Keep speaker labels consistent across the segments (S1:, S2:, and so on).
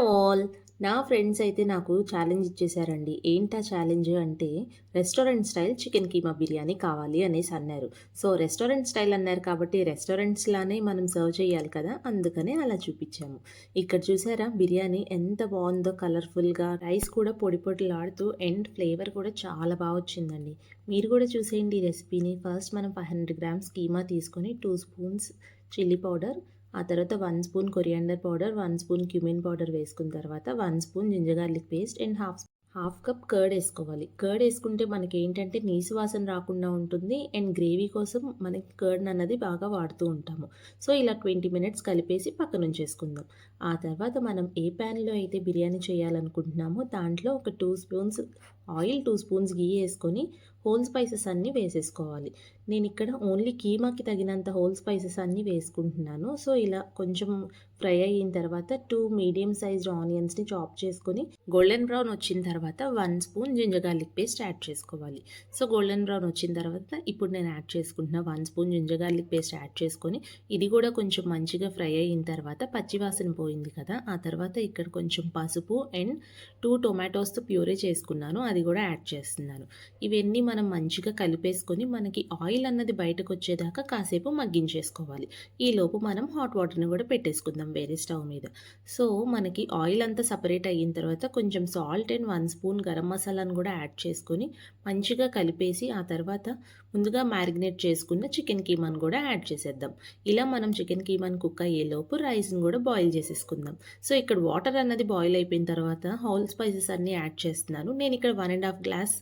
S1: All నా friends అయితే నాకు ఛాలెంజ్ ఇచ్చేసారండి ఏంటా ఛాలెంజ్ అంటే restaurant style chicken keema biryani కావాలి అనేసి అన్నారు. సో రెస్టారెంట్ స్టైల్ అన్నారు కాబట్టి రెస్టారెంట్స్లానే మనం సర్వ్ చేయాలి కదా అందుకనే అలా చూపించాము. ఇక్కడ చూసారా బిర్యానీ ఎంత బాగుందో కలర్ఫుల్గా రైస్ కూడా పొడి పొడిలాడుతూ అండ్ ఫ్లేవర్ కూడా చాలా బాగా వచ్చిందండి. మీరు కూడా చూసేయండి ఈ రెసిపీని ఫస్ట్ మనం ఫైవ్ హండ్రెడ్ గ్రామ్స్ కీమా తీసుకొని టూ స్పూన్స్ చిల్లీ పౌడర్ ఆ తర్వాత one spoon coriander powder one spoon cumin powder వేసుకున్న తర్వాత one spoon ginger garlic paste and half half cup curd వేసుకోవాలి. కర్డ్ వేసుకుంటే మనకి ఏంటంటే నీసు వాసన రాకుండా ఉంటుంది అండ్ గ్రేవీ కోసం మనకి కర్డ్ అన్నది బాగా వాడుతూ ఉంటాము. సో ఇలా ట్వంటీ మినిట్స్ కలిపేసి పక్కన ఉంచేసుకుందాం ఆ తర్వాత మనం ఏ ప్యాన్లో అయితే బిర్యానీ చేయాలనుకుంటున్నామో దాంట్లో ఒక two spoons oil two spoons ghee వేసుకొని హోల్ స్పైసెస్ అన్నీ వేసేసుకోవాలి. నేను ఇక్కడ ఓన్లీ కీమాకి తగినంత హోల్ స్పైసెస్ అన్నీ వేసుకుంటున్నాను. సో ఇలా కొంచెం ఫ్రై అయిన తర్వాత టూ మీడియం సైజ్డ్ ఆనియన్స్ని చాప్ చేసుకొని గోల్డెన్ బ్రౌన్ వచ్చిన తర్వాత one spoon ginger garlic paste add చేసుకోవాలి. సో గోల్డెన్ బ్రౌన్ వచ్చిన తర్వాత ఇప్పుడు నేను యాడ్ చేసుకుంటున్న one spoon ginger garlic paste add చేసుకొని ఇది కూడా కొంచెం మంచిగా ఫ్రై అయిన తర్వాత పచ్చివాసన పోయింది కదా ఆ తర్వాత ఇక్కడ కొంచెం పసుపు అండ్ టూ టొమాటోస్తో ప్యూరే చేసుకున్నాను. అది కూడా యాడ్ చేస్తున్నాను. ఇవన్నీ మనం మంచిగా కలిపేసుకొని మనకి ఆయిల్ అన్నది బయటకు వచ్చేదాకా కాసేపు మగ్గించేసుకోవాలి. ఈలోపు మనం హాట్ వాటర్ని కూడా పెట్టేసుకుందాం వేరే స్టవ్ మీద. సో మనకి ఆయిల్ అంతా సపరేట్ అయిన తర్వాత కొంచెం salt and one spoon garam మసాలాను కూడా యాడ్ చేసుకొని మంచిగా కలిపేసి ఆ తర్వాత ముందుగా మ్యారినేట్ చేసుకున్న చికెన్ కీమాను కూడా యాడ్ చేసేద్దాం. ఇలా మనం చికెన్ కీమాని కుక్ అయ్యేలోపు రైస్ని కూడా బాయిల్ చేసేసుకుందాం. సో ఇక్కడ వాటర్ అన్నది బాయిల్ అయిపోయిన తర్వాత హోల్ స్పైసెస్ అన్నీ యాడ్ చేస్తున్నాను. నేను ఇక్కడ వన్ అండ్ హాఫ్ గ్లాస్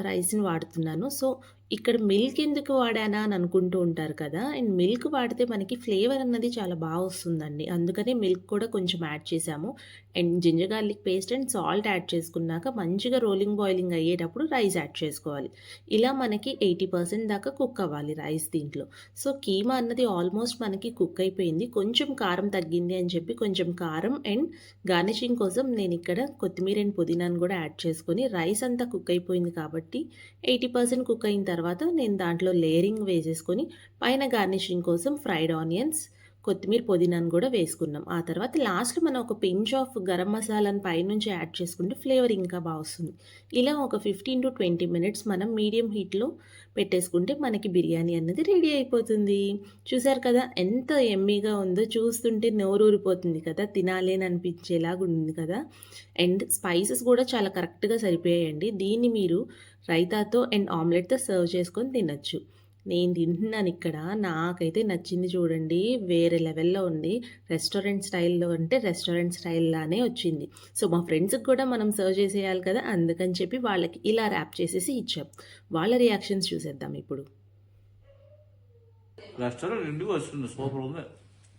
S1: రైస్ని వాడుతున్నాను. సో ఇక్కడ మిల్క్ ఎందుకు వాడానా అని అనుకుంటూ ఉంటారు కదా అండ్ మిల్క్ వాడితే మనకి ఫ్లేవర్ అన్నది చాలా బాగా వస్తుందండి. అందుకనే మిల్క్ కూడా కొంచెం యాడ్ చేసాము and ginger garlic paste and salt add చేసుకున్నాక మంచిగా రోలింగ్ బాయిలింగ్ అయ్యేటప్పుడు రైస్ యాడ్ చేసుకోవాలి. ఇలా మనకి ఎయిటీ పర్సెంట్ దాకా కుక్ అవ్వాలి రైస్ దీంట్లో. సో కీమా అన్నది ఆల్మోస్ట్ మనకి కుక్ అయిపోయింది. కొంచెం కారం తగ్గింది అని చెప్పి కొంచెం కారం అండ్ గార్నిషింగ్ కోసం నేను ఇక్కడ కొత్తిమీర అండ్ పుదీనాను కూడా యాడ్ చేసుకొని రైస్ అంతా కుక్ అయిపోయింది కాబట్టి ఎయిటీ పర్సెంట్ కుక్ అయిన తర్వాత నేను దాంట్లో లేయరింగ్ వేసేసుకొని పైన గార్నిషింగ్ కోసం ఫ్రైడ్ ఆనియన్స్ కొత్తిమీర పుదీనాను కూడా వేసుకున్నాం. ఆ తర్వాత లాస్ట్లో మనం ఒక పించ్ ఆఫ్ గరం మసాలాను పైనుంచి యాడ్ చేసుకుంటే ఫ్లేవర్ ఇంకా బాగా వస్తుంది. ఇలా ఒక ఫిఫ్టీన్ టు ట్వంటీ మినిట్స్ మనం మీడియం హీట్లో పెట్టేసుకుంటే మనకి బిర్యానీ అన్నది రెడీ అయిపోతుంది. చూసారు కదా ఎంత ఎమ్మీగా ఉందో చూస్తుంటే నోరు ఊరిపోతుంది కదా తినాలి అని అనిపించేలాగా ఉంది కదా. అండ్ స్పైసెస్ కూడా చాలా కరెక్ట్గా సరిపోయాయండి. దీన్ని మీరు రైతాతో అండ్ ఆమ్లెట్తో సర్వ్ చేసుకొని తినచ్చు. నేను తింటున్నాను ఇక్కడ. నాకైతే నచ్చింది చూడండి. వేరే లెవెల్లో ఉంది. రెస్టారెంట్ స్టైల్లో అంటే రెస్టారెంట్ స్టైల్లానే వచ్చింది. సో మా ఫ్రెండ్స్కి కూడా మనం సర్వ్ చేసేయాలి కదా. అందుకని చెప్పి వాళ్ళకి ఇలా ర్యాప్ చేసేసి ఇచ్చాం. వాళ్ళ రియాక్షన్స్ చూసేద్దాం ఇప్పుడు.
S2: రెస్టారెంట్ ఇంటికి వస్తుంది. సూపర్ ఉంది.